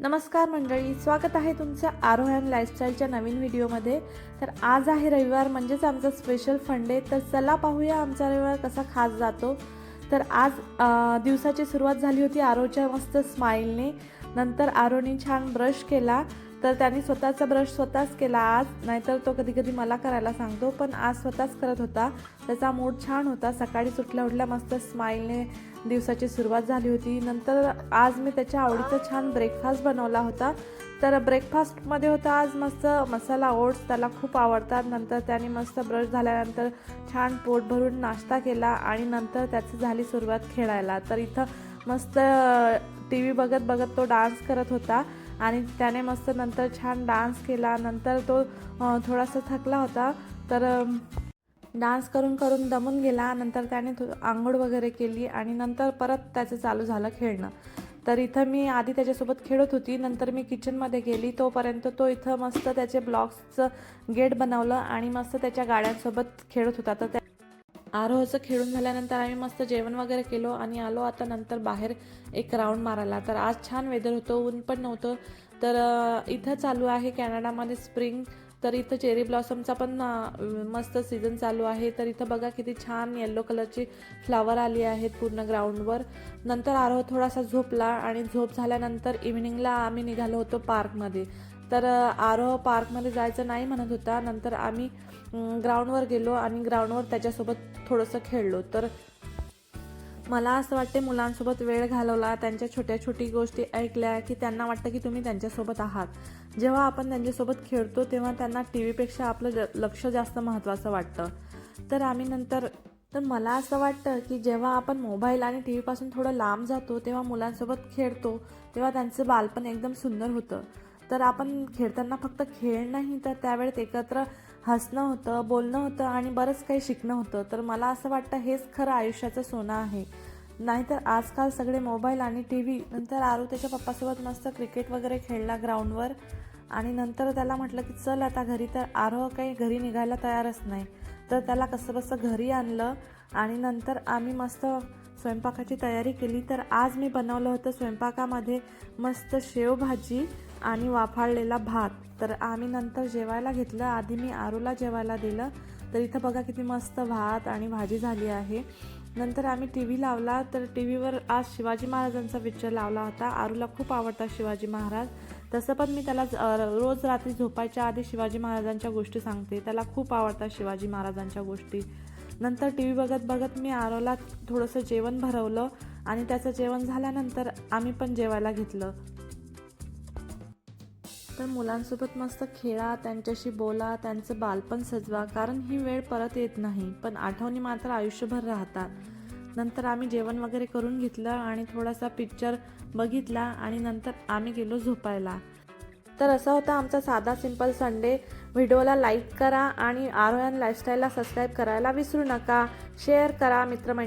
नमस्कार मंडळी स्वागत आहे तुमचं अँड लाईफस्टाईलच्या नवीन व्हिडिओमध्ये. तर आज आहे रविवार म्हणजेच आमचा स्पेशल फंडे तर चला पाहूया आमचा रविवार कसा खास जातो. तर आज दिवसाची सुरुवात झाली होती आरोच्या मस्त स्माईलने नंतर आरोने छान ब्रश केला. तर त्याने स्वतःचा ब्रश स्वतःच केला आज. नाहीतर तो कधी कधी मला करायला सांगतो पण आज स्वतःच करत होता. त्याचा मूड छान होता. सकाळी सुटल्या उठल्या मस्त स्माईलने दिवसाची सुरुवात झाली होती. नंतर आज मी त्याच्या आवडीचा छान ब्रेकफास्ट बनवला होता. तर ब्रेकफास्टमध्ये होता आज मस्त मसाला ओट्स त्याला खूप आवडतात. नंतर त्याने मस्त ब्रश झाल्यानंतर छान पोट भरून नाश्ता केला आणि नंतर त्याची झाली सुरुवात खेळायला. तर इथं मस्त टी व्ही बघत बघत तो डान्स करत होता. आणि त्याने मस्त नंतर छान डान्स केला. नंतर तो थोडासा थकला होता. तर डान्स करून करून दमून गेला. नंतर त्याने थो आंघोळ वगैरे केली आणि नंतर परत त्याचं चालू झालं खेळणं. तर इथं मी आधी त्याच्यासोबत खेळत होती. नंतर मी किचनमध्ये गेली. तोपर्यंत तो इथं मस्त त्याचे ब्लॉक्सचं गेट बनवलं आणि मस्त त्याच्या गाड्यांसोबत खेळत होता. तर त्या आरोहचं खेळून झाल्यानंतर आम्ही मस्त जेवण वगैरे केलो आणि आलो आता नंतर बाहेर एक राऊंड मारायला. तर आज छान वेदर होतं ऊन पण नव्हतं. तर इथं चालू आहे कॅनडामध्ये स्प्रिंग तर इथं चेरी ब्लॉसमचा पण मस्त सीझन चालू आहे. तर इथं बघा किती छान येल्लो कलरची फ्लावर आली आहेत पूर्ण ग्राउंडवर नंतर आरोह थोडासा झोपला आणि झोप झाल्यानंतर इव्हिनिंगला आम्ही निघालो होतो पार्कमध्ये तर आरोह पार्कमध्ये जायचं नाही म्हणत होता. नंतर आम्ही ग्राउंडवर गेलो आणि ग्राउंडवर त्याच्यासोबत थोडंसं खेळलो. तर मला असं वाटते मुलांसोबत वेळ घालवला. त्यांच्या छोट्या छोटी गोष्टी ऐकल्या की त्यांना वाटतं की तुम्ही त्यांच्यासोबत आहात. जेव्हा आपण त्यांच्यासोबत खेळतो तेव्हा त्यांना टी व्हीपेक्षा आपलं ज लक्ष जास्त महत्त्वाचं वाटतं. तर आम्ही नंतर तर मला असं वाटतं की जेव्हा आपण मोबाईल आणि टी व्हीपासून थोडं लांब जातो तेव्हा मुलांसोबत खेळतो तेव्हा त्यांचं बालपण एकदम सुंदर होतं. तर आपण खेळताना फक्त खेळ नाही तर त्यावेळेत एकत्र हसणं होतं बोलणं होतं आणि बरंच काही शिकणं होतं. तर मला असं वाटतं हेच खरं आयुष्याचं सोनं आहे. नाहीतर आजकाल सगळे मोबाईल आणि टी व्ही नंतर आरू त्याच्या पप्पासोबत मस्त क्रिकेट वगैरे खेळला ग्राउंडवर. आणि नंतर त्याला म्हटलं की चल आता घरी. तर आरोह काही घरी निघायला तयारच नाही. तर त्याला कसं बसं घरी आणलं आणि नंतर आम्ही मस्त स्वयंपाकाची तयारी केली. तर आज मी बनवलं होतं स्वयंपाकामध्ये मस्त शेवभाजी. आणि वाफाळलेला भात. तर आम्ही नंतर जेवायला घेतलं. आधी मी आरूला जेवायला दिलं. तर इथं बघा किती मस्त भात आणि भाजी झाली आहे. नंतर आम्ही टी व्ही लावला. तर टी व्हीवर आज शिवाजी महाराजांचा पिक्चर लावला होता. आरूला खूप आवडतात शिवाजी महाराज. तसं पण मी त्याला रोज रात्री झोपायच्या आधी शिवाजी महाराजांच्या गोष्टी सांगते. त्याला खूप आवडतात शिवाजी महाराजांच्या गोष्टी. नंतर टी व्ही बघत बघत मी आरोला थोडंसं जेवण भरवलं. आणि त्याचं जेवण झाल्यानंतर आम्ही पण जेवायला घेतलं. तर मुलांसोबत मस्त खेळा त्यांच्याशी बोला त्यांचं बालपण सजवा कारण ही वेळ परत येत नाही पण आठवणी मात्र आयुष्यभर राहतात. नंतर आम्ही जेवण वगैरे करून घेतलं आणि थोडासा पिक्चर बघितला आणि नंतर आम्ही गेलो झोपायला. तर असा होता आमचा साधा सिंपल संडे व्हिडिओला लाईक करा आणि आरोहन लाईफस्टाईलला सबस्क्राईब करायला विसरू नका. शेअर करा मित्रमंडळी